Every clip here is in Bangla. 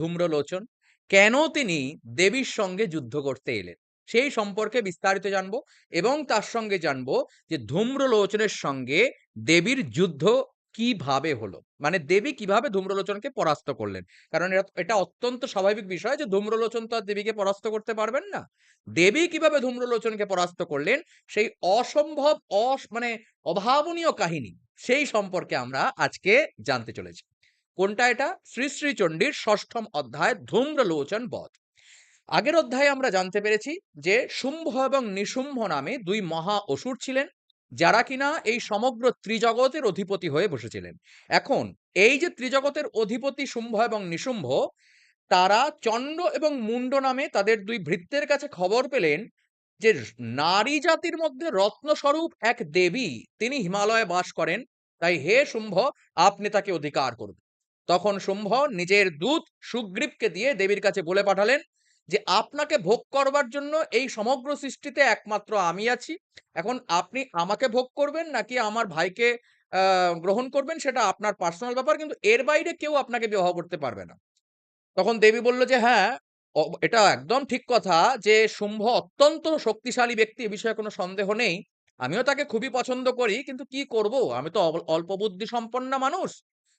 ধূম্রলোচন, কেন তিনি দেবীর সঙ্গে যুদ্ধ করতে এলেন? সেই সম্পর্কে বিস্তারিত জানব এবং তার সঙ্গে জানব যে ধূম্রলোচনের সঙ্গে দেবীর যুদ্ধ কীভাবে হলো? মানে দেবী কীভাবে ধূম্রলোচনকে পরাস্ত করলেন? কারণ এটা- অত্যন্ত স্বাভাবিক বিষয় যে ধূম্রলোচন তো আর দেবীকে পরাস্ত করতে পারবেন না। দেবী কীভাবে ধূম্রলোচনকে পরাস্ত করলেন? সেই অসম্ভব অস মানে অভাবনীয় কাহিনী, সেই সম্পর্কে আমরা আজকে জানতে চলেছি। কোনটা এটা? শ্রী শ্রী চণ্ডীর ষষ্ঠম অধ্যায়, ধূম্রলোচন বধ। আগের অধ্যায়ে আমরা জানতে পেরেছি যে শুম্ভ এবং নিশুম্ভ নামে দুই মহা অসুর ছিলেন, যারা কিনা এই সমগ্র ত্রিজগতের অধিপতি হয়ে বসেছিলেন। এখন, এই যে ত্রিজগতের অধিপতি শুম্ভ এবং নিশুম্ভ, তারা চণ্ড এবং মুন্ড নামে তাদের দুই ভৃত্যের কাছে খবর পেলেন যে নারী জাতির মধ্যে রত্নস্বরূপ এক দেবী, তিনি হিমালয়ে বাস করেন। তাই হে শুম্ভ, আপনি তাকে অধিকার করুন তখন শুম্ভ নিজের দূত সুগ্রীবকে দিয়ে দেবীর কাছে বলে পাঠালেন যে, আপনাকে ভোগ করবার জন্য এই সমগ্র সৃষ্টিতে একমাত্র আমি আছি। এখন আপনি আমাকে ভোগ করবেন নাকি আমার ভাইকে গ্রহণ করবেন সেটা আপনার পার্সোনাল ব্যাপার, কিন্তু এর বাইরে কেউ আপনাকে বিবাহ করতে পারবে না। তখন দেবী বলল যে হ্যাঁ এটা একদম ঠিক কথা যে, শুম্ভ অত্যন্ত শক্তিশালী ব্যক্তি, এ বিষয়ে কোনো সন্দেহ নেই। আমিও তাকে খুবই পছন্দ করি, কিন্তু কি করব? আমি তো অল্প বুদ্ধি সম্পন্ন মানুষ।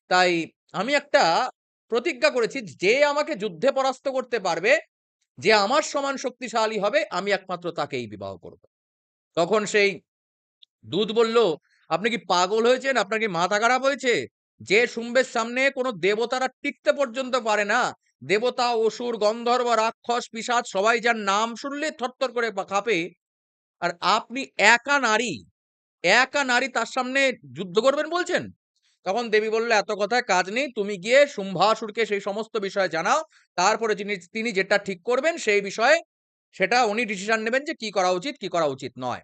তাই আমি একটা প্রতিজ্ঞা করেছি যে আমাকে যুদ্ধে পরাস্ত করতে পারবে, যে আমার সমান শক্তিশালী হবে, আমি একমাত্র তাকেই বিবাহ করব। তখন সেই দুধ বলল, আপনি কি পাগল হয়েছেন? আপনার কি মাথা খারাপ হয়েছে? যে শুম্বের সামনে কোনো দেবতারা টিকতে পর্যন্ত পারে না। দেবতা, অসুর, গন্ধর্ব, রাক্ষস, পিসাচ, সবাই যার নাম শুনলে থরথর করে পা- কাঁপে আর আপনি একা নারী একা নারী তার সামনে যুদ্ধ করবেন বলছেন? তখন দেবী বলল, এত কথায় কাজ নেই, তুমি গিয়ে শুম্ভাসুরকে সেই সমস্ত বিষয়ে জানাও। তারপরে যিনি, তিনি যেটা ঠিক করবেন, সেই বিষয়ে সেটা উনি ডিসিশন নেবেন যে কি করা উচিত, কি করা উচিত নয়।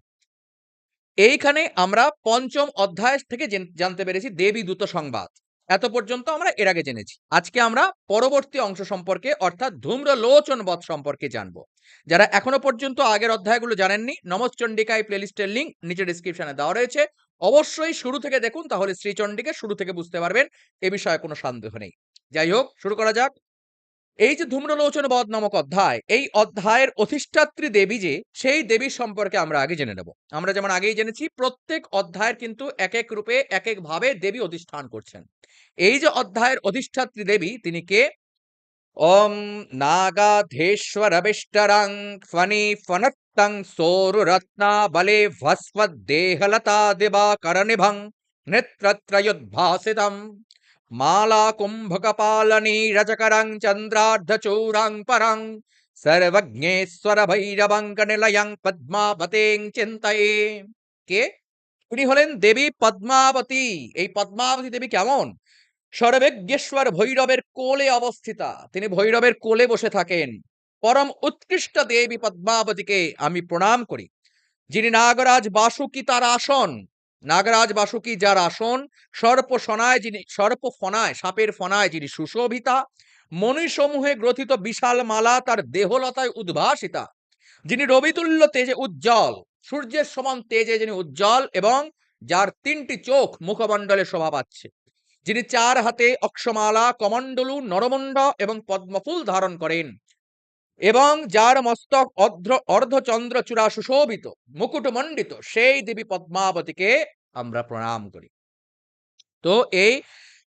এইখানে আমরা পঞ্চম অধ্যায় থেকে জেন- জানতে পেরেছি দেবী দূত সংবাদ। এত পর্যন্ত আমরা এর আগে জেনেছি। আজকে আমরা পরবর্তী অংশ সম্পর্কে, অর্থাৎ ধূম্রলোচন বধ সম্পর্কে জানব। যারা এখনও পর্যন্ত আগের অধ্যায়গুলো জানেননি নমশ্চণ্ডিকায় প্লেলিস্টের লিঙ্ক নিচে ডিসক্রিপশনে দেওয়া রয়েছে। অবশ্যই শুরু থেকে দেখুন, তাহলে শ্রীচণ্ডীকে শুরু থেকে বুঝতে পারবেন, এ বিষয়ে কোনো সন্দেহ নেই। যাই হোক, শুরু করা যাক। এই যে ধূম্রলোচন বধ নামক অধ্যায়, এই অধ্যায়ের অধিষ্ঠাত্রী দেবী যে, সেই দেবীর সম্পর্কে আমরা আগে জেনে নেব। আমরা যেমন আগেই জেনেছি, প্রত্যেক অধ্যায়ের কিন্তু এক এক রূপে, এক এক ভাবে দেবী অধিষ্ঠান করছেন। এই যে অধ্যায়ের অধিষ্ঠাত্রী দেবী, তিনি কে? ওম নাগাধেশ্বরবিষ্টরাং, ফণি ফনি সোরুরত্না বলে ভস্বদ্দেহলতা দিবাকরনিভং নেত্রত্রয়োদ্ভাসিতম মালা কুম্ভকপালনী রজকরং চন্দ্রার্ধচূরাং পরং সর্বজ্ঞেশ্বর ভৈরবঙ্ক নিলয়ং পদ্মাবতেং চিন্তয়ে কে উনি হলেন দেবী পদ্মাবতী এই পদ্মাবতী দেবী কেমন? সর্বেজ্ঞেশ্বর ভৈরবের কোলে অবস্থিতা। তিনি ভৈরবের কোলে বসে থাকেন। পরম উৎকৃষ্ট দেবী পদ্মাবতীকে আমি প্রণাম করি, যিনি নাগরাজ বাসুকি তার আসন, নাগরাজ বাসুকি যার আসন, সর্প ফনায় যিনি, সর্প ফনায়, সাপের ফনায় যিনি সুশোভিতা, মণিসমূহে গ্রথিত বিশাল মালা তার দেহলতায় উদ্ভাসিতা, যিনি রবিতুল্য তেজে উজ্জ্বল, সূর্যের সমান তেজে যিনি উজ্জ্বল এবং যার তিনটি চোখ মুখমণ্ডলে শোভা পাচ্ছে, যিনি চার হাতে অক্ষমালা, কমণ্ডলু, নরমণ্ড এবং পদ্মফুল ধারণ করেন। এবং যার মস্তক অর্ধ, অর্ধচন্দ্র চূড়া সুশোভিত, মুকুটমণ্ডিত, সেই দেবী পদ্মাবতীকে আমরা প্রণাম করি। তো এই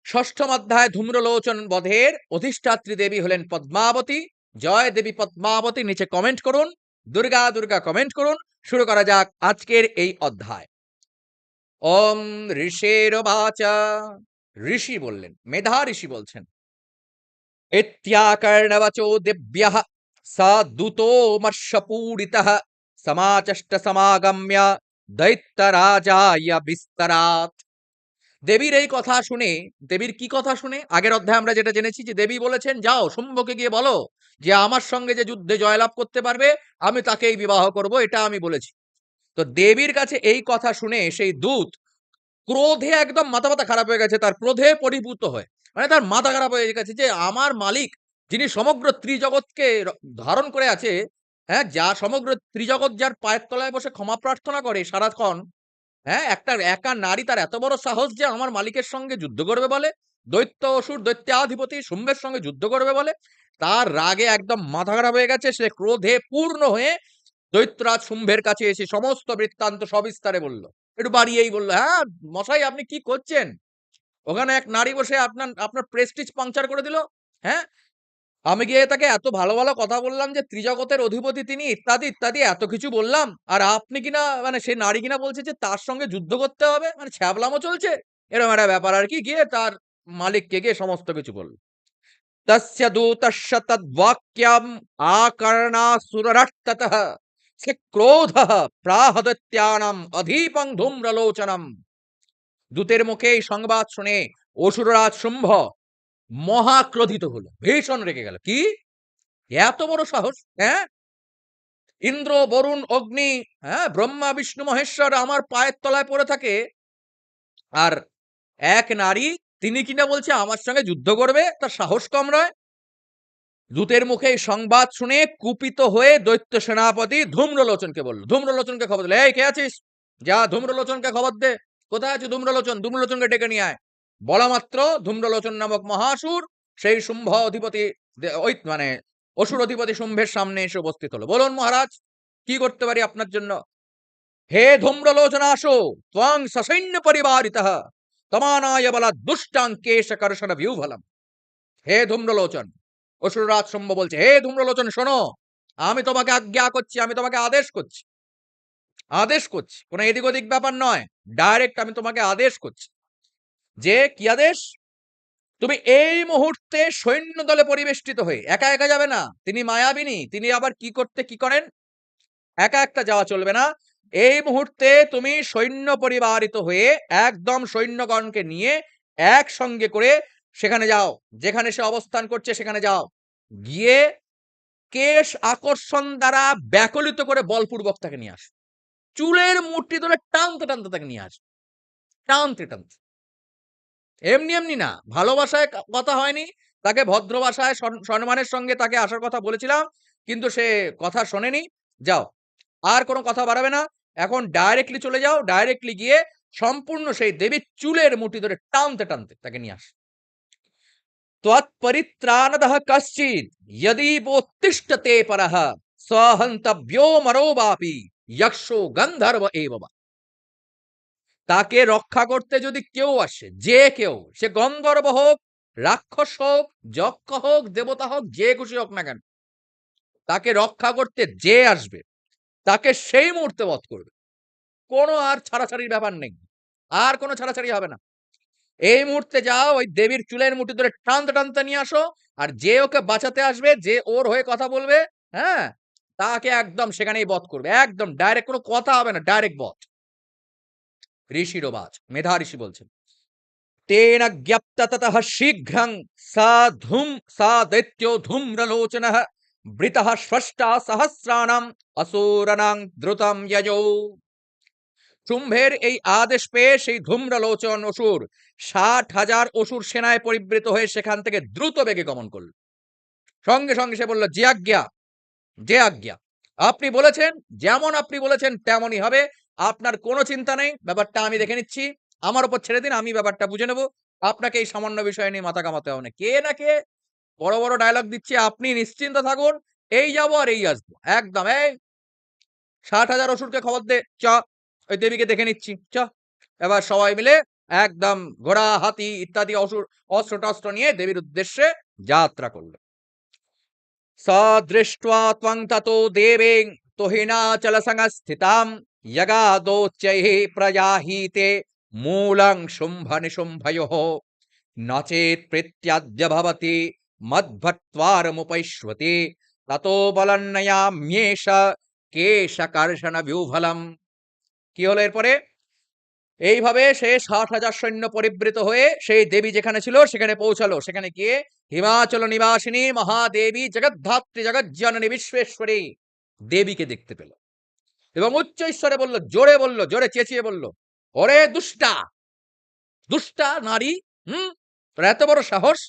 ষষ্ঠম অধ্যায় ধূম্রলোচন বধের অধিষ্ঠাত্রী দেবী হলেন পদ্মাবতী। জয় দেবী পদ্মাবতী, নিচে কমেন্ট করুন, দুর্গা দুর্গা কমেন্ট করুন। শুরু করা যাক আজকের এই অধ্যায়। ওম ঋষের বাচা, ঋষি বললেন, মেধা ঋষি বলছেন, ইত্যাকর্ণবচো দিব্যঃ सा दूतोमर्षपूरितः समाचष्ट समागम्य দৈত্যরাজায় বিস্তারাত দেবীর এই কথা শুনে দেবীর কি কথা শুনে আগের অধ্যায়ে আমরা যেটা জেনেছি যে দেবী বলেছেন যাও শুম্ভকে গিয়ে বলো যে আমার সঙ্গে যে যুদ্ধে জয়লাভ করতে পারবে আমি তাকেই বিবাহ করব এটা আমি বলেছি তো দেবীর কাছে এই কথা শুনে সেই দূত ক্রোধে একদম মাথা মাথা খারাপ হয়ে গেছে তার ক্রোধে পরিভূত হয়ে মানে তার মাথা খারাপ হয়ে গেছে যে আমার মালিক যিনি সমগ্র ত্রিজগৎকে ধারণ করে আছে হ্যাঁ যা সমগ্র ত্রিজগৎ যার পায়ের তলায় বসে ক্ষমা প্রার্থনা করে সারাক্ষণ হ্যাঁ একটা একা নারী তার এত বড় সাহস যে আমার মালিকের সঙ্গে যুদ্ধ করবে বলে, দৈত্য অসুর দৈত্যাধিপতি শুম্ভের সঙ্গে যুদ্ধ করবে বলে, তার রাগে একদম মাথা খারাপ হয়ে গেছে, সে ক্রোধে পূর্ণ হয়ে দৈত্যরাজ শুম্ভের কাছে এসে সমস্ত বৃত্তান্ত সবিস্তারে বলল, একটু বাড়িয়েই বলল হ্যাঁ মশাই, আপনি কি করছেন? ওখানে এক নারী বসে আপনার আপনার প্রেস্টিজ পাংচার করে দিল হ্যাঁ আমি গিয়ে তাকে এত ভালো ভালো কথা বললাম যে, ত্রিজগতের অধিপতি তিনি, ইত্যাদি ইত্যাদি, এত কিছু বললাম। আর আপনি কিনা মানে সে নারী কিনা বলছে যে, তার সঙ্গে যুদ্ধ করতে হবে মানে ছ্যাবলামও চলছে। এরকম একটা ব্যাপার আর কি, গিয়ে তার মালিককে গিয়ে সমস্ত কিছু বলল। তস্য দূতস্য তদ্বাক্যম আকর্ণাসুররক্ততঃ সে ক্রোধ প্রাহদত্যানাম অধীপং ধূম্রলোচনম। দূতের মুখে এই সংবাদ শুনে অসুররাজ শুম্ভ মহাক্রোধিত হলো, ভীষণ রেগে গেল। কি? এত বড় সাহস? হ্যাঁ? ইন্দ্র, বরুণ, অগ্নি হ্যাঁ? ব্রহ্মা, বিষ্ণু, মহেশ্বর আমার পায়ের তলায় পড়ে থাকে। আর এক নারী, তিনি কিনা বলছে, আমার সঙ্গে যুদ্ধ করবে, তার সাহস কম নয়। দূতের মুখে সংবাদ শুনে কুপিত হয়ে দৈত্য সেনাপতি ধূম্রলোচনকে বলল, ধূম্রলোচনকে খবর দিল এই, কে আছিস? যা ধূম্রলোচনকে খবর দে। কোথায় আছে ধূম্রলোচন? ধূম্রলোচনকে ডেকে নিয়ে আয়। বলা মাত্র ধূম্রলোচন নামক মহাসুর, সেই শুম্ভ অধিপতি ওই মানে অসুর অধিপতি শুম্ভের সামনে এসে উপস্থিত হলো। বলুন মহারাজ, কি করতে পারি আপনার জন্য? হে ধূম্রলোচন আসো, ত্বং সসৈন্য পরিবারিত, তমানায় বলা দুষ্টাং কেশ কর্ষণ ভিউভলম হে ধূম্রলোচন, অসুররাজ শুম্ভ বলছে, হে ধূম্রলোচন শোনো, আমি তোমাকে আজ্ঞা করছি, আমি তোমাকে আদেশ করছি। আদেশ করছি, কোনো এদিক ওদিক ব্যাপার নয়, ডাইরেক্ট আমি তোমাকে আদেশ করছি। যে কি আদেশ? তুমি এই মুহূর্তে সৈন্য দলে পরিবেষ্টিত হয়ে, একা একা যাবে না। তিনি মায়াবিনী, তিনি আবার কি করতে কি করেন? একা একটা যাওয়া চলবে না। এই মুহূর্তে তুমি সৈন্য পরিবারিত হয়ে একদম সৈন্যগণকে নিয়ে একসঙ্গে করে সেখানে যাও। যেখানে সে অবস্থান করছে সেখানে যাও। গিয়ে কেশ আকর্ষণ দ্বারা ব্যাকলিত করে বলপূর্বক তাকে নিয়ে আস। চুলের মুঠি ধরে টানতে টানতে তাকে নিয়ে আস। টানতে টানতে। এমনি এমনি না। ভালোবাসায় কথা হয়নি। তাকে ভদ্র ভাষায় সম্মানের সঙ্গে তাকে আসার কথা বলেছিলাম, কিন্তু সে কথা শোনেনি। যাও। আর কোনো কথা বাড়াবে না। এখন ডাইরেক্টলি চলে যাও। ডাইরেক্টলি গিয়ে সম্পূর্ণ সেই দেবীর চুলের মুঠি ধরে টানতে টানতে তাকে নিয়ে আস। ত্বৎপরিত্রাণদহ কশ্চিৎ যদি বোত্তিষ্ঠতে পরহ। সহন্তব্যো মরো বাপি। যক্ষো গন্ধর্ব এব বা। তাকে রক্ষা করতে যদি কেউ আসে, যে কেউ, সে গন্ধর্ব হোক, রাক্ষস হোক যক্ষ হোক, দেবতা হোক, যে খুশি হোক না কেন, তাকে রক্ষা করতে যে আসবে, তাকে সেই মুহূর্তে বধ করবে। কোনো আর ছাড়াছাড়ির ব্যাপার নেই, আর কোনো ছাড়াছাড়ি হবে না। এই মুহূর্তে যাও, ওই দেবীর চুলের মুঠি ধরে টানতে টানতে নিয়ে আসো, আর যে ওকে বাঁচাতে আসবে, যে ওর হয়ে কথা বলবে হ্যাঁ তাকে একদম সেখানেই বধ করবে, একদম ডাইরেক্ট কোনো কথা হবে না ডাইরেক্ট বধ। ঋষির বাজ মেধা ঋষি বলছেন। তেন জ্ঞাপ্ত ততঃ শীঘ্রং সা ধূম সা দৈত্yo ধূম্রলোচন বৃত স্রষ্টা সহস্রাণাম অসুরনাং দ্রুতম যজৌ। শুম্ভের এই আদেশ পেয়ে সেই ধূম্রলোচন অসুর ষাট হাজার অসুর সেনায় পরিবৃত হয়ে সেখান থেকে দ্রুত বেগে গমন করল সঙ্গে সঙ্গে সে বলল, যে আজ্ঞা যে আজ্ঞা, আপনি বলেছেন, যেমন আপনি বলেছেন, তেমনই হবে। আপনার কোনো চিন্তা নেই, ব্যাপারটা আমি দেখে নিচ্ছি। আমার ওপর ছেড়ে দিন, আমি ব্যাপারটা বুঝে নেব। আপনাকে এই সামান্য বিষয় নিয়ে মাথা কামাতে হবে না। কে না কে? বড় বড় ডায়লগ দিচ্ছে, আপনি নিশ্চিন্ত থাকুন, এই যাব আর এই আসব। একদম, এই ষাট হাজার ওষুধকে খবর দে, চ, ওই দেবীকে দেখে নিচ্ছি, চ। এবার সবাই মিলে একদম ঘোড়া, হাতি ইত্যাদি অসুর অস্ত্র টস্ত্র নিয়ে দেবীর উদ্দেশ্যে যাত্রা করল। সদৃষ্ট তত দেবেং, তোহিনা চল यगादोच्चैः प्रयाहीते मूलं शुम्भ निशुम्भयोः न चेत् प्रीत्याद्य भवति मद्भट्वारमुपैष्वति ततो বলন্নয়াম্যেষ কেশকর্ষণ বিউভলম কি হলো এরপরে এইভাবে সে ষাট হাজার সৈন্য পরিবৃত হয়ে সেই দেবী যেখানে ছিল সেখানে পৌঁছালো সেখানে গিয়ে হিমাচল নিবাসিনী মহাদেবী জগদ্ধাত্রী জগজ্জননী বিশ্বেশ্বরী দেবীকে দেখতে পেল এবং উচ্চ ঈশ্বরে বলল, জোরে বলল, জোরে চেঁচিয়ে বলল, ওরে দুষ্টা দুষ্টা নারী, হুম, তোর এত বড় সাহস?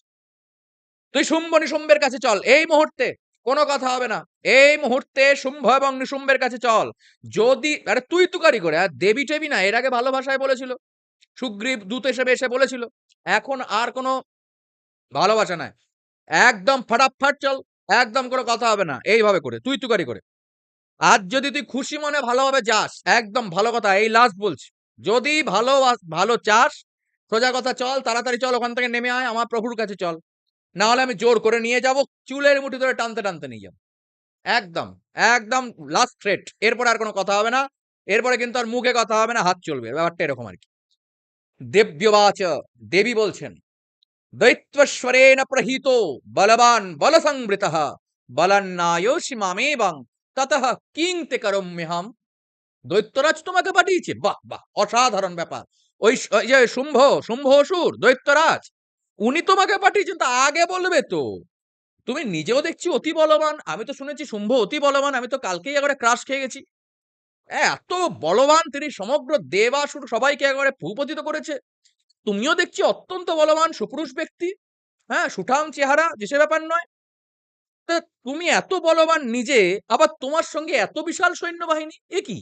তুই শুম্ভ নিশুম্বের কাছে চল, এই মুহূর্তে কোনো কথা হবে না, এই মুহূর্তে শুম্ভ এবং নিশুম্বের কাছে চল, যদি, আরে তুই তুকারি করে আর দেবী টেবি না, এর আগে ভালো ভাষায় বলেছিল, সুগ্রীব দূত হিসেবে এসে বলেছিল, এখন আর কোনো ভালোবাসা নাই, একদম ফাটাফাট চল, একদম কোনো কথা হবে না, এইভাবে করে, তুই তুকারি করে। আজ যদি তুই খুশি মনে ভালোভাবে যাস, একদম ভালো কথা, এই লাস্ট বলছি। যদি ভালো ভালো চাস, সোজা কথা চল, তাড়াতাড়ি চল, ওখান থেকে নেমে আয়, আমার প্রভুর কাছে চল। না হলে আমি জোর করে নিয়ে যাব, চুলের মুঠি ধরে টানতে টানতে নিয়ে যাব। একদম একদম লাস্ট থ্রেট এরপরে আর কোনো কথা হবে না, এরপরে কিন্তু আর মুখে কথা হবে না, হাত চলবে, ব্যাপারটা এরকম আর কি। দেব্যবাচ দেবী বলছেন, দৈত্যস্বরেণ প্রহিত, বলবান বল বলসংবৃত, বলন্নায়োসি মামেবাং ততঃ কিংতে করম্যহাম দৈত্যরাজ তোমাকে পাঠিয়েছে বাহ বাহ অসাধারণ ব্যাপার ওই যে শুম্ভ শুম্ভ অসুর দৈত্যরাজ উনি তোমাকে পাঠিয়েছেন তা আগে বলবে তো তুমি নিজেও দেখছি অতি বলবান, আমি তো শুনেছি শুম্ভ অতি বলবান, আমি তো কালকেই একবারে ক্রাশ খেয়ে গেছি। এত বলবান, তিনি সমগ্র দেবাসুর সবাইকে একবারে ভূপতিত করেছে। তুমিও দেখছি অত্যন্ত বলবান, সুপুরুষ ব্যক্তি হ্যাঁ সুঠাম চেহারা, যে সে ব্যাপার নয়। তুমি এত বলবান নিজে, আবার তোমার সঙ্গে এত বিশাল সৈন্যবাহিনী? এ কি?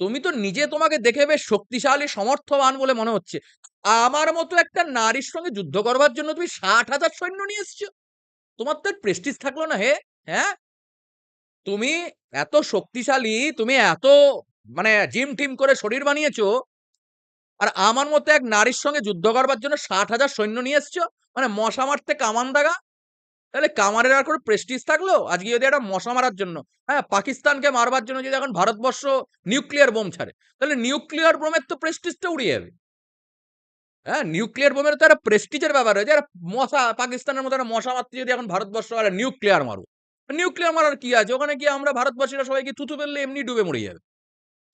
তুমি তো নিজে তোমাকে দেখে বেশ শক্তিশালী, সমর্থবান বলে মনে হচ্ছে। আমার মতো একটা নারীর সঙ্গে যুদ্ধ করবার জন্য তুমি ষাট হাজার সৈন্য নিয়ে এসছো? তোমার তো প্রেস্টিজ থাকল না হে হ্যাঁ? তুমি এত শক্তিশালী, তুমি এত মানে জিম টিম করে শরীর বানিয়েছো, আর আমার মতো এক নারীর সঙ্গে যুদ্ধ করবার জন্য ষাট হাজার সৈন্য নিয়ে এসছো? মানে মশা মারতে কামান দাগা? তাহলে কামারের আর কোনো প্রেস্টিজ থাকল? আজকে যদি একটা মশা মারার জন্য হ্যাঁ পাকিস্তানকে মারবার জন্য যদি এখন ভারতবর্ষ নিউক্লিয়ার বোম ছাড়ে, তাহলে নিউক্লিয়ার বোমের তো প্রেস্টিজটা উড়িয়ে যাবে হ্যাঁ নিউক্লিয়ার বোমের তো একটা প্রেস্টিজের ব্যাপার হয়েছে একটা মশা, পাকিস্তানের মতো একটা মশা মারতে যদি এখন ভারতবর্ষ আর নিউক্লিয়ার মারো নিউক্লিয়ার মারার কি আছে? ওখানে কি আমরা ভারতবাসীরা সবাইকে থুতু ফেললে এমনি ডুবে মরে যাবে?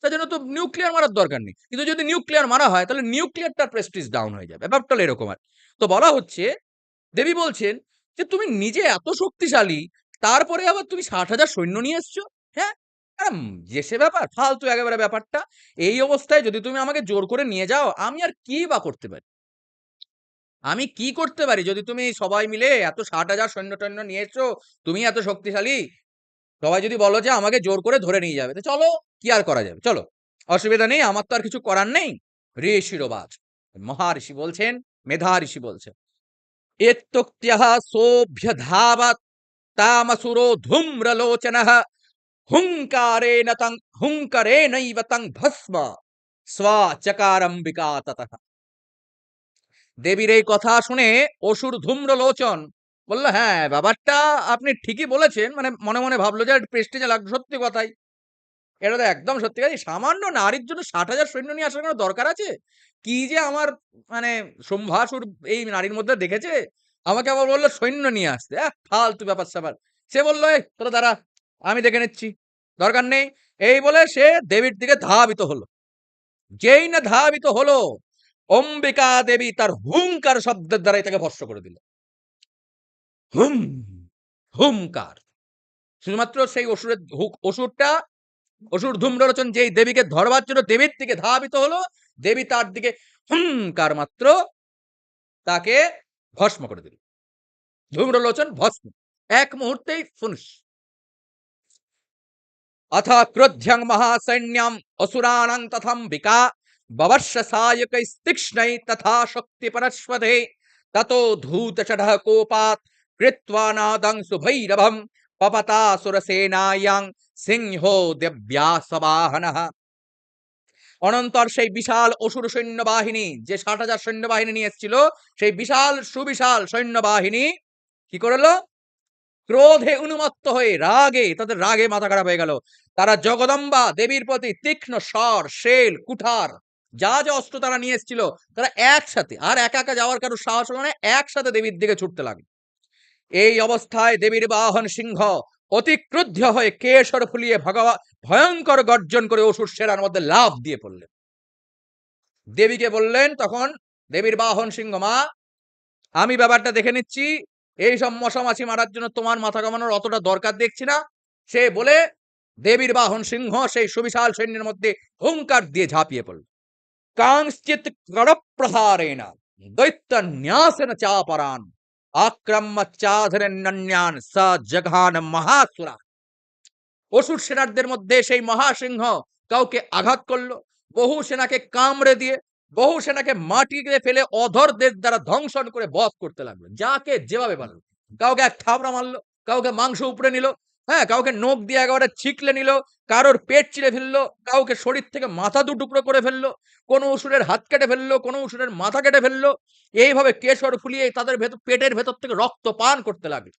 তার জন্য তো নিউক্লিয়ার মারার দরকার নেই। কিন্তু যদি নিউক্লিয়ার মারা হয়, তাহলে নিউক্লিয়ারটার প্রেস্টিজ ডাউন হয়ে যাবে। ব্যাপারটা এরকম আর তো বলা হচ্ছে, দেবী বলছেন যে তুমি নিজে এত শক্তিশালী, তারপরে আবার তুমি ষাট হাজার সৈন্য নিয়ে এসছো হ্যাঁ? যে সে ব্যাপার, ফালতু একেবারে ব্যাপারটা। এই অবস্থায় যদি তুমি আমাকে জোর করে নিয়ে যাও, আমি আর কি বা করতে পারি? আমি কি করতে পারি? যদি তুমি সবাই মিলে এত ষাট হাজার সৈন্য টৈন্য নিয়ে এসছো, তুমি এত শক্তিশালী, সবাই যদি বলো যে আমাকে জোর করে ধরে নিয়ে যাবে, তো চলো, কি আর করা যাবে? চলো, অসুবিধা নেই, আমার তো আর কিছু করার নেই। ঋষিরবাজ মহারিষি বলছেন মেধা ঋষি বলছেন। এত্তুক্ত্যः সোভ্যধাবৎ তামসুরো ধূম্রলোচনः হুঙ্কারেণ তং হুঙ্কারেণৈব তং ভস্ম স্বাচকারম্বিকা ততঃ দেবীর এই কথা শুনে অসুর ধূম্রলোচন বলল হ্যাঁ ব্যাপারটা আপনি ঠিকই বলেছেন। মানে মনে মনে ভাবলো যে প্রেস্টিজে লাগল সত্যি কথাই। এটা তো একদম সত্যি কথা। সামান্য নারীর জন্য ষাট হাজার সৈন্য নিয়ে আসার কোনো দরকার আছে? কি যে আমার মানে সম্ভাসুর এই নারীর মধ্যে দেখেছে? আমাকে আবার বলল সৈন্য নিয়ে আসতে। আহ, ফালতু ব্যাপার স্যাপার। সে বলল এই তোরা দাঁড়া আমি দেখে নিচ্ছি। দরকার নেই। এই বলে সে দেবীর দিকে ধাবিত হলো। যেই না ধাবিত হলো অম্বিকা দেবী তার হুঙ্কার শব্দের দ্বারাই তাকে ভস্ম করে দিল। হুম হুঙ্কার শুধুমাত্র সেই অসুরের অসুরটা অসুর ধূম্ররচন যেই দেবীকে ধরবার জন্য দেবীর দিকে ধাবিত হলো, দেবী তার দিকে হুমকার মাত্র তাকে ভস্ম করে দিল। ধূম্রলোচন ভস্ম। এক মুহূর্তেই ফুনুষ অথ ক্রোধ্যং মহাসৈন্যম অসুরানং তথম্বিকা ববর্ষ সায়ক তীক্ষ্ণৈ তথা শক্তি পরশ্বধে তত ধূত চঢ় কোপাত কৃত্বা নাদং সুভৈরভম অপাতাসুরসেনায়াং সিংহ দেব্যাসবাহন অনন্তর সেই বিশাল অসুর সৈন্যবাহিনী যে ষাট হাজার সৈন্যবাহিনী নিয়ে এসেছিল সেই বিশাল সুবিশাল সৈন্যবাহিনী কি করল ক্রোধে উন্মত্ত হয়ে রাগে তাদের রাগে মাথা খারাপ হয়ে গেল তারা জগদম্বা দেবীর প্রতি তীক্ষ্ণ স্বর শেল কুঠার যা যা অস্ত্র তারা নিয়ে এসেছিল তারা একসাথে আর একা একা যাওয়ার কারও সাহস মানে একসাথে দেবীর দিকে ছুটতে লাগল এই অবস্থায় দেবীর বাহন সিংহ অতি ক্রুদ্ধ হয়ে কেশর ফুলিয়ে ভগবান ভয়ঙ্কর গর্জন করে অসুর সেরার মধ্যে লাভ দিয়ে পড়লেন। দেবীকে বললেন, তখন দেবীর বাহন সিংহ মা, আমি ব্যাপারটা দেখে নিচ্ছি। এই সব মশামাছি মারার জন্য তোমার মাথা কামানোর অতটা দরকার দেখছি না। সে বলে, দেবীর বাহন সিংহ সেই সুবিশাল সৈন্যের মধ্যে হুঙ্কার দিয়ে ঝাঁপিয়ে পড়ল। কাংশ্চিত করপ্রহারেণ দৈত্য ন্যাসেন চাপরান আক্রম্য চাধরেন্যান স জঘান মহাসুরা। অসুর সেনারদের মধ্যে সেই মহাসিংহ কাউকে আঘাত করল, বহু সেনাকে কামড়ে দিয়ে, বহু সেনাকে মাটিতে ফেলে অধরদের দ্বারা ধ্বংসন করে বধ করতে লাগল। যাকে যেভাবে বানালো কাউকে এক থাবড়া মারলো, কাউকে মাংস উপরে নিল হ্যাঁ কাউকে নোখ দিয়ে একেবারে ছিকলে নিল, কারোর পেট চিড়ে ফেলল, কাউকে শরীর থেকে মাথা দু টুকরো করে ফেলল, কোনো উসুরের হাত কেটে ফেলল, কোনো উসুরের মাথা কেটে ফেলল, এইভাবে কেশর ফুলিয়ে তাদের ভেতর, পেটের ভেতর থেকে রক্ত পান করতে লাগল।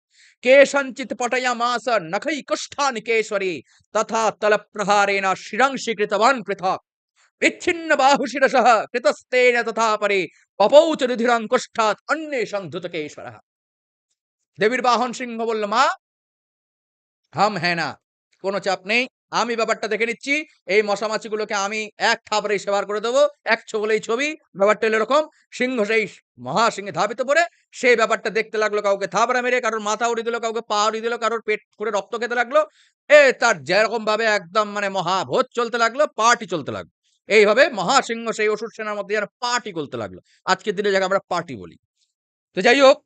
কেশঞ্চিত পটয়া মাস নখৈ কুষ্ঠানি কেশরী, তথা তল প্রহারেণ শিরংশি কৃতবান পৃথক। বিচ্ছিন্ন বাহুশিরসः কৃতস্তেন তথা পরে পপৌচ রুধিরং কুষ্ঠাৎ অন্যেষং ধুত কেশর। দেবীর বাহন সিংহ বলল, মা হাম হ্যাঁ না, কোনো চাপ নেই। আমি ব্যাপারটা দেখে নিচ্ছি, এই মশামাছিগুলোকে আমি এক থাপড়েই সেবার করে দেবো, এক ছবলেই ছবি, ব্যাপারটা হলো এরকম, সিংহ সেই মহাসিংহে ধাবিত করে সেই ব্যাপারটা দেখতে লাগল কাউকে থাবড়া মেরে, কারোর মাথা উড়িয়ে দিল, কাউকে পা উড়িয়ে দিল, কারোর পেট করে রক্ত খেতে লাগল, এ তার যেরকম ভাবে একদম মানে মহাভোজ চলতে লাগল, পার্টি চলতে লাগল। এইভাবে মহাসিংহ সেই অসুর সেনার মধ্যে যেন পার্টি করতে লাগল। আজকের দিনে যাকে আমরা পার্টি বলি। তো যাই হোক,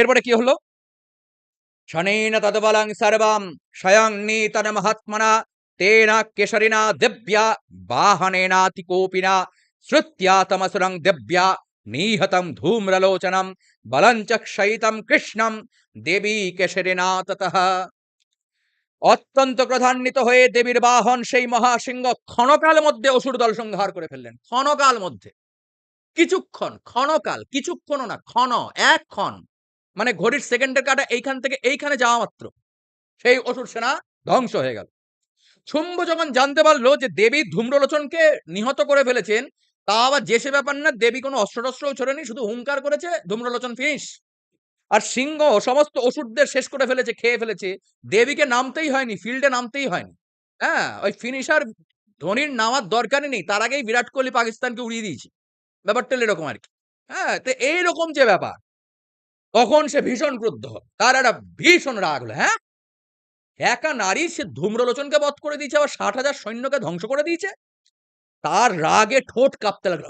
এরপরে কি হলো? শনেন তদবলং সর্বম স্বয়ং নীতন মহাত্মনা তেন কেশরিনা দিব্যা বাহনেনাতি কোপিনা শ্রুত্য়া তমসুরং দিব্যা নিহতম ধূম্রলোচনম বলং চ ক্ষয়িতম কৃষ্ণম দেবী কেশরিনা ততঃ অত্যন্ত ক্রধান্বিত হয়ে দেবীর বাহন সেই মহাসিংহ ক্ষণকাল মধ্যে অসুর দল সংহার করে ফেললেন। ক্ষণকাল মধ্যে। কিছুক্ষণ, ক্ষণকাল কিছুক্ষণ না, ক্ষণ, এক ক্ষণ। মানে ঘড়ির সেকেন্ডের কাটা এইখান থেকে এইখানে যাওয়া মাত্র। সেই অসুর সেনা ধ্বংস হয়ে গেল। শুম্ভ যখন জানতে পারল যে দেবী ধূম্রলোচনকে নিহত করে ফেলেছেন, তা আবার যে সে ব্যাপার না, দেবী কোনো অস্ত্র টস্ত্রও ছোড়েনি, শুধু হুঙ্কার করেছে, ধূম্রলোচন ফিনিশ আর সিংহ সমস্ত ওষুধদের শেষ করে ফেলেছে, খেয়ে ফেলেছে। দেবীকে নামতেই হয়নি, ফিল্ডে নামতেই হয়নি। হ্যাঁ ওই ফিনিশার ধোনির নামার দরকারই নেই, তার আগেই বিরাট কোহলি পাকিস্তানকে উড়িয়ে দিয়েছে। ব্যাপারটা এরকম আর কি। হ্যাঁ তো এইরকম যে ব্যাপার। তখন সে ভীষণ ক্রুদ্ধ। তার একটা ভীষণ রাগ হলো হ্যাঁ? একা নারী, সে ধূম্রলোচনকে বধ করে দিয়েছে, আবার ষাট হাজার সৈন্যকে ধ্বংস করে দিয়েছে? তার রাগে ঠোঁট কাঁপতে লাগল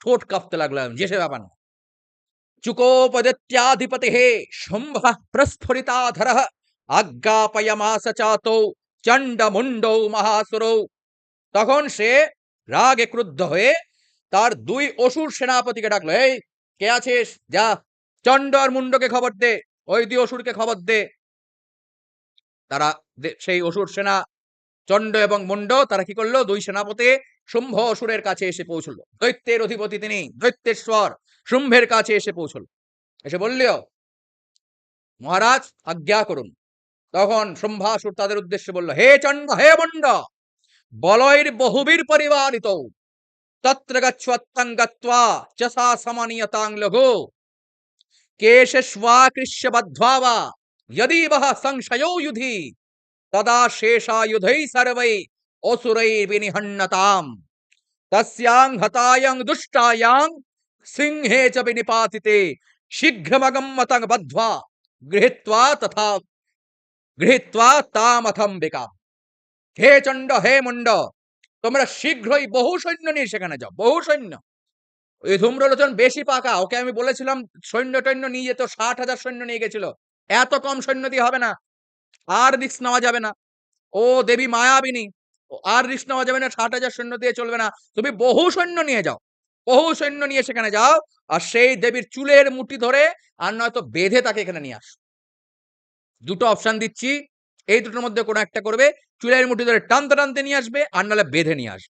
ঠোঁট কাঁপতে লাগল যে সে ব্যাপার না। চুকোপদত্যাধিপতি হে শুম্ভ প্রস্ফুরিতাধর আজ্ঞাপয়মাস চাতৌ চণ্ড মুন্ডৌ মহাসুরৌ। তখন সে রাগে ক্রুদ্ধ হয়ে তার দুই অসুর সেনাপতিকে ডাকলো, এই, কে আছিস? যা। চণ্ড আর মুন্ডকে খবর দে ওই দুই অসুরকে খবর দে। তারা সেই অসুর সেনা, চণ্ড এবং মুন্ড তারা কি করল? দুই সেনাপতি শুম্ভ অসুরের কাছে এসে পৌঁছলো। দৈত্যের অধিপতি তিনি দৈত্যেশ্বর শুম্ভের কাছে এসে পৌঁছলো। এসে বললেও মহারাজ, আজ্ঞা করুন। তখন শুম্ভাসুর তাদের উদ্দেশ্যে বলল, হে চণ্ড, হে মুন্ড বলয়ের বহুবীর পরিবারিত, তত্র গচ্ছত্তং গত্বা চসা সমানীয়তাং লঘু ಕೇಶಶ್ವಾಕೃಷ್ಯ ಬದ್ಧ್ವಾವ ಯದೀವಹ ಸಂಶಯೋ ಯುಧಿ ತದಾ ಶೇಷಾಯುಧೈ ಸರ್ವೈ ಒಸುರೈ ವಿನಿಹಣ್ಣತಾಂ ತಸ್ಯಾಂ ಹತಾಯಂ ದುಷ್ಟಾಯಾಂ ಸಿಂಹೇ ಚ ವಿನಿಪಾತಿತೆ ಶೀಘ್ರಮಗಂ ಮತಂಗ ಬದ್ಧ್ವಾ ಗೃಹಿತ್ವಾ ತಥಾ গৃহীত্বা তামথম্বিকা হে চণ্ড হে মুন্ড তোমরা শীঘ্রই বহু সৈন্য নিয়ে সেখানে যাও বহু সৈন্য ওই ধূম্রলোচন বেশি পাকা। ওকে আমি বলেছিলাম, সৈন্য টৈন্য নিয়ে যেত, ষাট হাজার সৈন্য নিয়ে গেছিল। এত কম সৈন্য দিয়ে হবে না। আর রিস্ক নেওয়া যাবে না। ও দেবী মায়াবিনী আর রিস্ক নেওয়া যাবে না, ষাট হাজার সৈন্য দিয়ে চলবে না। তুমি বহু সৈন্য নিয়ে যাও, বহু সৈন্য নিয়ে সেখানে যাও, আর সেই দেবীর চুলের মুঠি ধরে আর নয়তো বেঁধে তাকে এখানে নিয়ে আস। দুটো অপশন দিচ্ছি। এই দুটোর মধ্যে কোনো একটা করবে, চুলের মুঠি ধরে টানতে টানতে নিয়ে আসবে, আর নাহলে বেঁধে নিয়ে আসবে।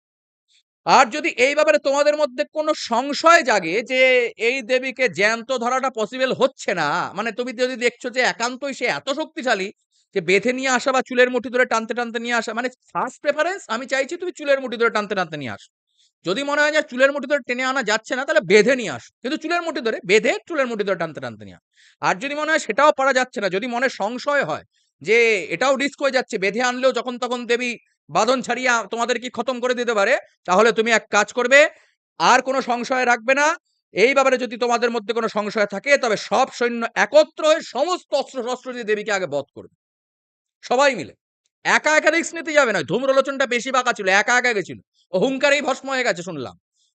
আর যদি এই ব্যাপারে তোমাদের মধ্যে কোনো সংশয় জাগে যে এই দেবীকে জ্যান্ত ধরাটা পসিবল হচ্ছে না মানে তুমি যদি দেখছ যে একান্তই সে এত শক্তিশালী যে বেঁধে নিয়ে আসা বা চুলের মুঠি ধরে টানতে টানতে নিয়ে আসা মানে ফার্স্ট প্রেফারেন্স আমি চাইছি তুমি চুলের মুঠি ধরে টানতে টানতে নিয়ে আসো যদি মনে হয় যে চুলের মুঠি ধরে টেনে আনা যাচ্ছে না, তাহলে বেঁধে নিয়ে আসো কিন্তু চুলের মুঠি ধরে বেঁধে চুলের মুঠি ধরে টানতে টানতে নিয়ে। আর যদি মনে হয় সেটাও পারা যাচ্ছে না, যদি মনে সংশয় হয় যে এটাও রিস্ক হয়ে যাচ্ছে, বেঁধে আনলেও যখন তখন দেবী বাঁধন ছাড়িয়ে তোমাদের কি খতম করে দিতে পারে? তাহলে তুমি এক কাজ করবে, আর কোনো সংশয় রাখবে না। এই ব্যাপারে যদি তোমাদের মধ্যে কোনো সংশয় থাকে, তবে সব সৈন্য একত্র হয়ে সমস্ত অস্ত্র শস্ত্র দিয়ে দেবীকে আগে বধ করবে। সবাই মিলে। একা একা রিক্স নিতে যাবে না ধূম্রলোচনটা বেশি বাঁকা ছিল, একা একা গেছিল। ও হুঙ্কারেই ভস্ম হয়ে গেছে, শুনলাম।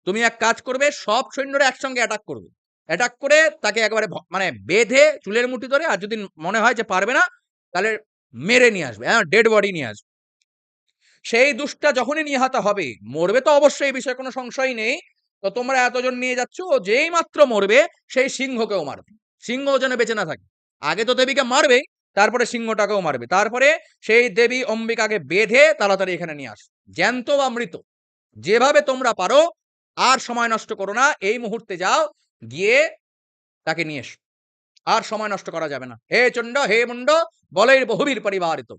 তুমি এক কাজ করবে, সব সৈন্যরা একসঙ্গে অ্যাটাক করবে। অ্যাটাক করে তাকে একেবারে মানে বেঁধে চুলের মুঠি ধরে, আর যদি মনে হয় যে পারবে না, তাহলে মেরে নিয়ে আসবে হ্যাঁ ডেড বডি নিয়ে আসবে। সেই দুষ্টা যখনই নিহত হবে, মরবে তো অবশ্যই, এই বিষয়ে কোনো সংশয় নেই। তো তোমরা এতজন নিয়ে যাচ্ছ, যেই মাত্র মরবে, সেই সিংহকেও মারবে। সিংহ যেন বেঁচে না থাকে। আগে তো দেবীকে মারবে, তারপরে সিংহটাকেও মারবে। তারপরে সেই দেবী অম্বিকাকে বেঁধে তাড়াতাড়ি এখানে নিয়ে আস। জ্যান্ত বা মৃত, যেভাবে তোমরা পারো, আর সময় নষ্ট করো না, এই মুহূর্তে যাও, গিয়ে তাকে নিয়ে এসো। আর সময় নষ্ট করা যাবে না। হে চণ্ড, হে মুন্ড বলের বহুবীর পরিবারিত।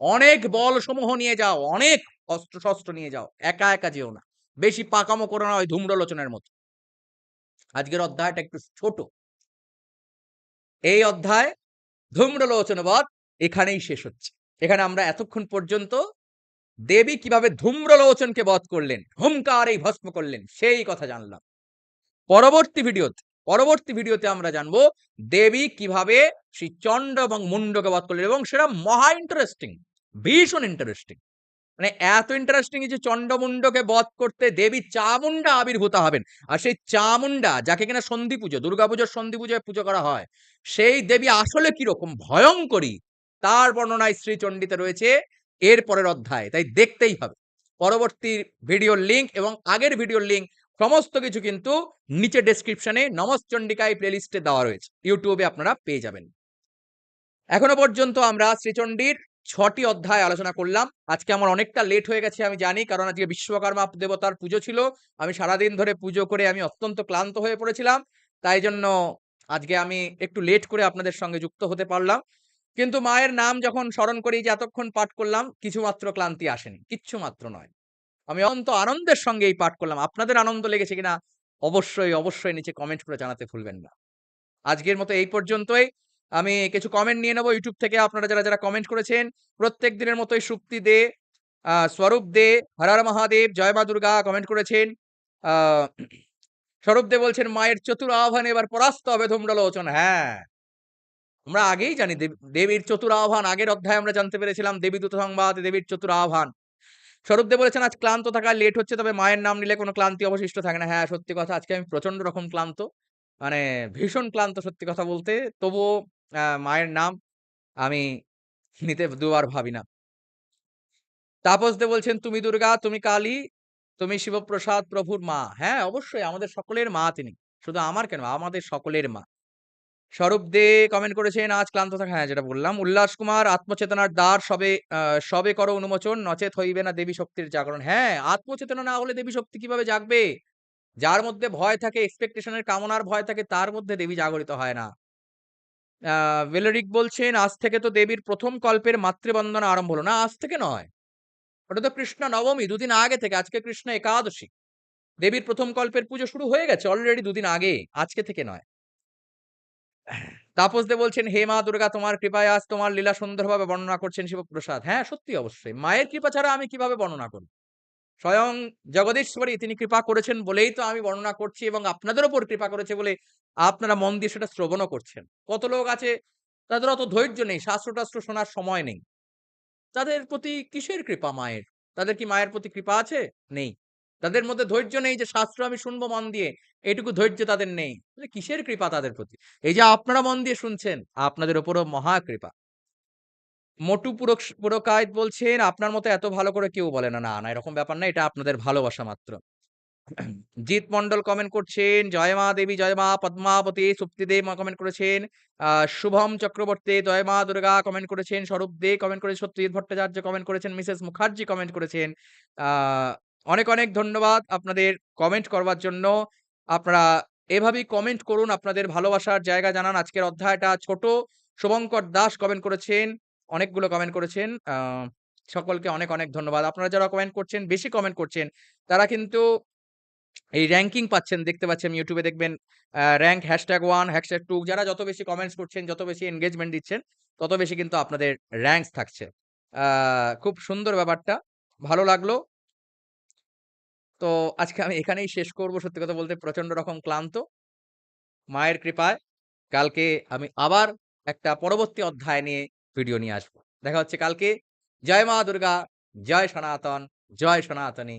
অনেক বল সমূহ নিয়ে যাও, অনেক অস্ত্র শস্ত্র নিয়ে যাও, একা একা যেও না। বেশি পাকামো করো না ওই ধূম্রলোচনের মতো। আজকের অধ্যায়টা একটু ছোট। এই অধ্যায় ধূম্রলোচনবধ এখানেই শেষ হচ্ছে। এখানে আমরা এতক্ষণ পর্যন্ত দেবী কীভাবে ধূম্রলোচনকে বধ করলেন হুমকার এই ভস্ম করলেন, সেই কথা জানলাম। পরবর্তী ভিডিওতে পরবর্তী ভিডিওতে আমরা জানব দেবী কীভাবে শ্রী চণ্ড এবং মুন্ডকে বধ করলেন এবং সেটা মহা ইন্টারেস্টিং ভীষণ ইন্টারেস্টিং মানে এত ইন্টারেস্টিং যে চণ্ডমুণ্ডকে বধ করতে দেবী চামুন্ডা আবির্ভূত হবেন। আর সেই চামুন্ডা যাকে কিনা সন্ধি পুজো দুর্গাপুজোর সন্ধি পুজোয় পুজো করা হয়, সেই দেবী আসলে কীরকম ভয়ঙ্করী, তার বর্ণনায় শ্রীচণ্ডীতে রয়েছে এর পরের অধ্যায়। তাই দেখতেই হবে। পরবর্তী ভিডিওর লিঙ্ক এবং আগের ভিডিওর লিঙ্ক সমস্ত কিছু কিন্তু নিচে ডেসক্রিপশনে নমশ্চণ্ডিকায় প্লেলিস্টে দেওয়া রয়েছে। ইউটিউবে আপনারা পেয়ে যাবেন। এখনও পর্যন্ত আমরা শ্রীচণ্ডীর ছটি অধ্যায় আলোচনা করলাম। আজকে আমার অনেকটা লেট হয়ে গেছে, আমি জানি, কারণ আজকে বিশ্বকর্মা দেবতার পুজো ছিল। আমি সারাদিন ধরে পুজো করে আমি অত্যন্ত ক্লান্ত হয়ে পড়েছিলাম। তাই জন্য আজকে আমি একটু লেট করে আপনাদের সঙ্গে যুক্ত হতে পারলাম। কিন্তু মায়ের নাম যখন স্মরণ করি, যে এতক্ষণ পাঠ করলাম, কিছুমাত্র ক্লান্তি আসেনি, কিচ্ছু মাত্র নয়। আমি অন্ত আনন্দের সঙ্গে এই পাঠ করলাম। আপনাদের আনন্দ লেগেছে কিনা? অবশ্যই অবশ্যই নিচে কমেন্ট করে জানাতে ভুলবেন না। আজকের মতো এই পর্যন্তই। আমি কিছু কমেন্ট নিয়ে নেব ইউটিউব থেকে। আপনারা যারা যারা কমেন্ট করেছেন, প্রত্যেক দিনের মতোই সুক্তি দে স্বরূপ দে হরার মহাদেব, জয় মা দুর্গা কমেন্ট করেছেন। স্বরূপ দে বলছেন, মায়ের চতুর আহ্বান এবার পরাস্ত হবে ধূম্রলোচন। হ্যাঁ। আমরা আগেই জানি দেব- দেবীর চতুর আহ্বান, আগের অধ্যায়ে আমরা জানতে পেরেছিলাম দেবী দূত সংবাদ, দেবীর চতুর আহ্বান। স্বরূপ দে বলেছেন, আজ ক্লান্ত থাকা লেট হচ্ছে, তবে মায়ের নাম নিলে কোনো ক্লান্তি অবশিষ্ট থাকে না। হ্যাঁ সত্যি কথা, আজকে আমি প্রচণ্ড রকম ক্লান্ত মানে ভীষণ ক্লান্ত সত্যি কথা বলতে। তবুও মায়ের নাম আমি নিতে দুবার ভাবি না। তাপস দে বলছেন, তুমি দুর্গা, তুমি কালী, তুমি শিবপ্রসাদ প্রভুর মা। হ্যাঁ অবশ্যই, আমাদের সকলের মা তিনি। শুধু আমার কেন, আমাদের সকলের মা। স্বরূপ দে কমেন্ট করেছেন, আজ ক্লান্ত থাকা হ্যাঁ যেটা বললাম, উল্লাস কুমার, আত্মচেতনার দ্বার, সবে সবে করো অনুমোচন, নচেত হইবে না দেবী শক্তির জাগরণ। হ্যাঁ আত্মচেতনা না হলে দেবী শক্তি কীভাবে জাগবে? যার মধ্যে ভয় থাকে এক্সপেকটেশনের কামনার ভয় থাকে, তার মধ্যে দেবী জাগরিত হয় না। ভেলোরিক বলছেন, আজ থেকে তো দেবীর প্রথম কল্পের মাতৃবন্দনা আরম্ভ হলো। না, আজ থেকে নয়। ওটা তো কৃষ্ণ নবমী, দুদিন আগে থেকে, আজকে কৃষ্ণ একাদশী। দেবীর প্রথম কল্পের পুজো শুরু হয়ে গেছে অলরেডি দুদিন আগে, আজকে থেকে নয়। তাপস দে বলছেন, হে মা দুর্গা, তোমার কৃপায় আজ তোমার লীলা সুন্দরভাবে বর্ণনা করছেন শিবপ্রসাদ। হ্যাঁ সত্যি অবশ্যই। মায়ের কৃপা ছাড়া আমি কীভাবে বর্ণনা করব? স্বয়ং জগদীশ্বরী, তিনি কৃপা করেছেন বলেই তো আমি বর্ণনা করছি এবং আপনাদের ওপর কৃপা করেছে বলে আপনারা মন দিয়ে সেটা শ্রবণও করছেন। কত লোক আছে তাদের অত ধৈর্য নেই শাস্ত্র টাস্ত্র শোনার সময় নেই। তাদের প্রতি কিসের কৃপা মায়ের? তাদের কি মায়ের প্রতি কৃপা আছে? নেই। তাদের মধ্যে ধৈর্য নেই যে শাস্ত্র আমি শুনব মন দিয়ে, এটুকু ধৈর্য তাদের নেই। কিসের কৃপা তাদের প্রতি? এই যে আপনারা মন দিয়ে শুনছেন, আপনাদের ওপরও মহা কৃপা। মোটু পুরক পুরকায়ত বলছেন, আপনার মতো এত ভালো করে কেউ বলে না। না না, এরকম ব্যাপার না, এটা আপনাদের ভালোবাসা মাত্র। জিৎ মন্ডল কমেন্ট করছেন, জয় মা দেবী, জয় মা পদ্মাবতী। সুপ্তি সুপ্তিদেব কমেন্ট করেছেন শুভম চক্রবর্তী, জয় মা দুর্গা কমেন্ট করেছেন, স্বরূপ দে কমেন্ট করেছেন, সত্যজিৎ ভট্টাচার্য কমেন্ট করেছেন, মিসেস মুখার্জি কমেন্ট করেছেন। অনেক অনেক ধন্যবাদ আপনাদের কমেন্ট করবার জন্য। আপনারা এভাবেই কমেন্ট করুন, আপনাদের ভালোবাসার জায়গা জানান। আজকের অধ্যায়টা ছোট। শুভঙ্কর দাস কমেন্ট করেছেন অনেকগুলো কমেন্ট করেছেন। সকলকে অনেক অনেক ধন্যবাদ। আপনারা যারা কমেন্ট করছেন, বেশি কমেন্ট করছেন, তারা কিন্তু এই র্যাঙ্কিং পাচ্ছেন। দেখতে পাচ্ছেন ইউটিউবে দেখবেন rank hashtag one hashtag two যারা যত বেশি কমেন্টস করছেন, যত বেশি এনগেজমেন্ট দিচ্ছেন, তত বেশি কিন্তু আপনাদের র্যাঙ্কস থাকছে। খুব সুন্দর ব্যাপারটা, ভালো লাগল। তো আজকে আমি এখানেই শেষ করব, সত্যি কথা বলতে প্রচণ্ড রকম ক্লান্ত। মায়ের কৃপায়, কালকে আমি আবার একটা পরবর্তী অধ্যায় নিয়ে ভিডিও নিয়ে আসব। দেখা হচ্ছে কালকে। জয় মা দুর্গা জয় সনাতন জয় সনাতনী।